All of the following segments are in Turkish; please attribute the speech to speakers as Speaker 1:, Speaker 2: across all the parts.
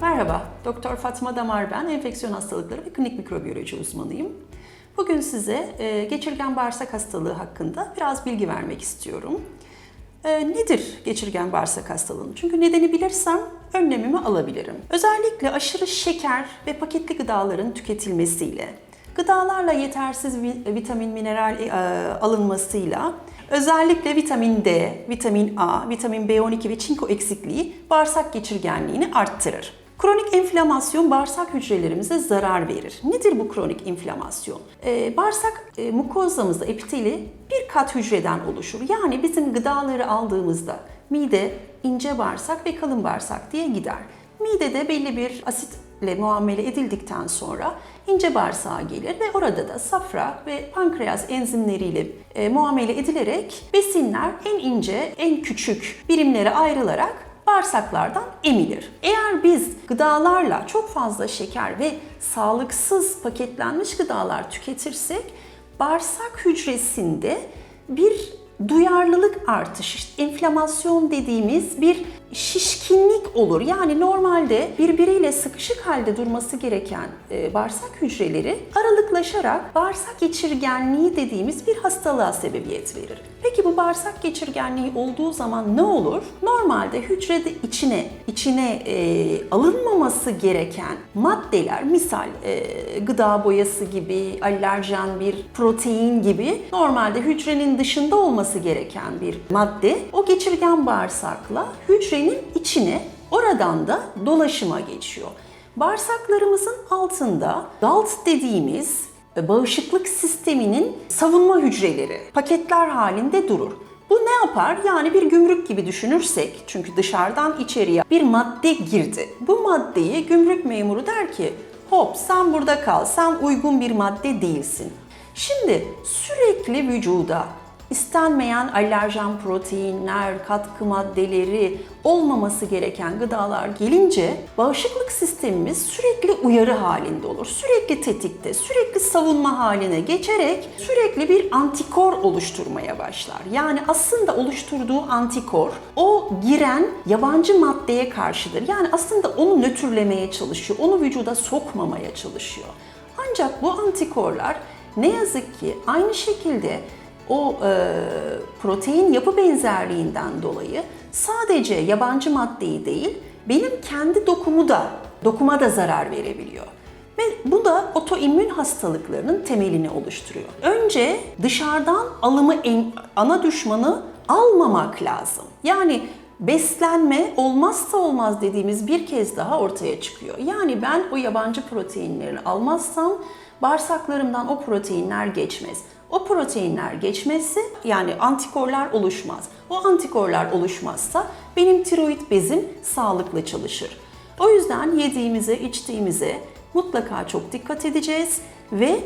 Speaker 1: Merhaba, Doktor Fatma Damar ben. Enfeksiyon hastalıkları ve klinik mikrobiyoloji uzmanıyım. Bugün size e, geçirgen bağırsak hastalığı hakkında biraz bilgi vermek istiyorum. E, nedir geçirgen bağırsak hastalığı? Çünkü nedeni bilirsem önlemimi alabilirim. Özellikle aşırı şeker ve paketli gıdaların tüketilmesiyle, gıdalarla yetersiz vi- vitamin, mineral e, alınmasıyla özellikle vitamin D, vitamin A, vitamin B12 ve çinko eksikliği bağırsak geçirgenliğini arttırır. Kronik enflamasyon bağırsak hücrelerimize zarar verir. Nedir bu kronik inflamasyon? Ee, bağırsak e, mukozamızda epiteli bir kat hücreden oluşur. Yani bizim gıdaları aldığımızda mide, ince bağırsak ve kalın bağırsak diye gider. Midede belli bir asitle muamele edildikten sonra ince bağırsağa gelir ve orada da safra ve pankreas enzimleriyle e, muamele edilerek besinler en ince, en küçük birimlere ayrılarak bağırsaklardan emilir. Eğer biz gıdalarla çok fazla şeker ve sağlıksız paketlenmiş gıdalar tüketirsek bağırsak hücresinde bir duyarlılık artışı, işte enflamasyon dediğimiz bir şişkinlik olur. Yani normalde birbiriyle sıkışık halde durması gereken e, bağırsak hücreleri aralıklaşarak bağırsak geçirgenliği dediğimiz bir hastalığa sebebiyet verir. Peki bu bağırsak geçirgenliği olduğu zaman ne olur? Normalde hücrede içine içine e, alınmaması gereken maddeler, misal e, gıda boyası gibi, alerjen bir protein gibi normalde hücrenin dışında olması gereken bir madde o geçirgen bağırsakla hücrenin içine oradan da dolaşıma geçiyor. Bağırsaklarımızın altında GALT dediğimiz e, bağışıklık sisteminin savunma hücreleri paketler halinde durur. Bu ne yapar? Yani bir gümrük gibi düşünürsek, çünkü dışarıdan içeriye bir madde girdi. Bu maddeyi gümrük memuru der ki, hop sen burada kal, sen uygun bir madde değilsin. Şimdi sürekli vücuda istenmeyen alerjen proteinler, katkı maddeleri, olmaması gereken gıdalar gelince bağışıklık sistemimiz sürekli uyarı halinde olur. Sürekli tetikte, sürekli savunma haline geçerek sürekli bir antikor oluşturmaya başlar. Yani aslında oluşturduğu antikor o giren yabancı maddeye karşıdır. Yani aslında onu nötrlemeye çalışıyor, onu vücuda sokmamaya çalışıyor. Ancak bu antikorlar ne yazık ki aynı şekilde o e, protein yapı benzerliğinden dolayı sadece yabancı maddeyi değil, benim kendi dokumu da, dokuma da zarar verebiliyor. Ve bu da otoimmün hastalıklarının temelini oluşturuyor. Önce dışarıdan alımı en, ana düşmanı almamak lazım. Yani beslenme olmazsa olmaz dediğimiz bir kez daha ortaya çıkıyor. Yani ben o yabancı proteinleri almazsam bağırsaklarımdan o proteinler geçmez. O proteinler geçmezse yani antikorlar oluşmaz. O antikorlar oluşmazsa benim tiroid bezim sağlıklı çalışır. O yüzden yediğimize, içtiğimize mutlaka çok dikkat edeceğiz ve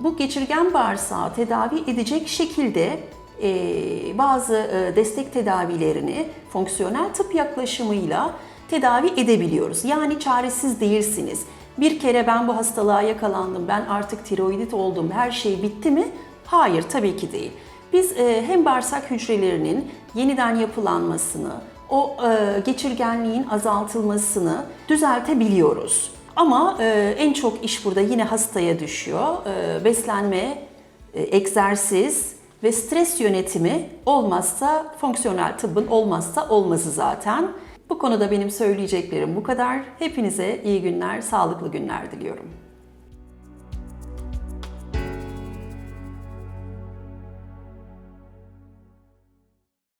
Speaker 1: bu geçirgen bağırsağı tedavi edecek şekilde e, bazı e, destek tedavilerini fonksiyonel tıp yaklaşımıyla tedavi edebiliyoruz. Yani çaresiz değilsiniz. Bir kere ben bu hastalığa yakalandım, ben artık tiroidit oldum, her şey bitti mi? Hayır, tabii ki değil. Biz e, hem bağırsak hücrelerinin yeniden yapılanmasını, o e, geçirgenliğin azaltılmasını düzeltebiliyoruz. Ama e, en çok iş burada yine hastaya düşüyor. E, beslenme, e, egzersiz ve stres yönetimi olmazsa fonksiyonel tıbbın olmazsa olmazı zaten. Bu konuda benim söyleyeceklerim bu kadar. Hepinize iyi günler, sağlıklı günler diliyorum.